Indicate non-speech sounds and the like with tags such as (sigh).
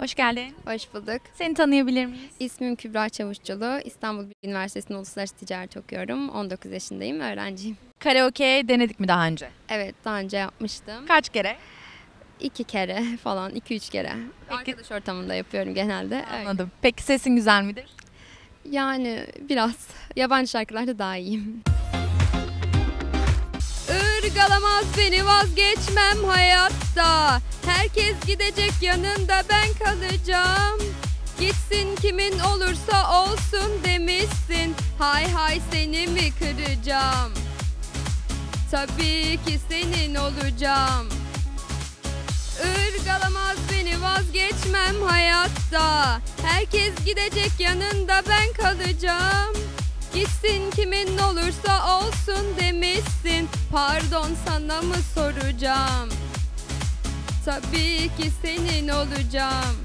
Hoş geldin. Hoş bulduk. Seni tanıyabilir miyiz? İsmim Kübra Çavuşçulu. İstanbul Bilgi Üniversitesi'nde Uluslararası Ticaret okuyorum. 19 yaşındayım, öğrenciyim. Karaoke denedik mi daha önce? Evet, daha önce yapmıştım. Kaç kere? İki kere (laughs) falan, iki üç kere. Peki- Arkadaş ortamında yapıyorum genelde. Anladım. Peki sesin güzel midir? Yani biraz yabancı şarkılarda daha iyiyim. (laughs) Irgalamaz beni vazgeçmem hayatta Herkes gidecek yanında ben kalacağım. Gitsin kimin olursa olsun demişsin. Hay hay seni mi kıracağım? Tabii ki senin olacağım. Irgalamaz beni vazgeçmem hayatta. Herkes gidecek yanında ben kalacağım. Gitsin kimin olursa olsun demişsin. Pardon sana mı soracağım Tabii ki senin olacağım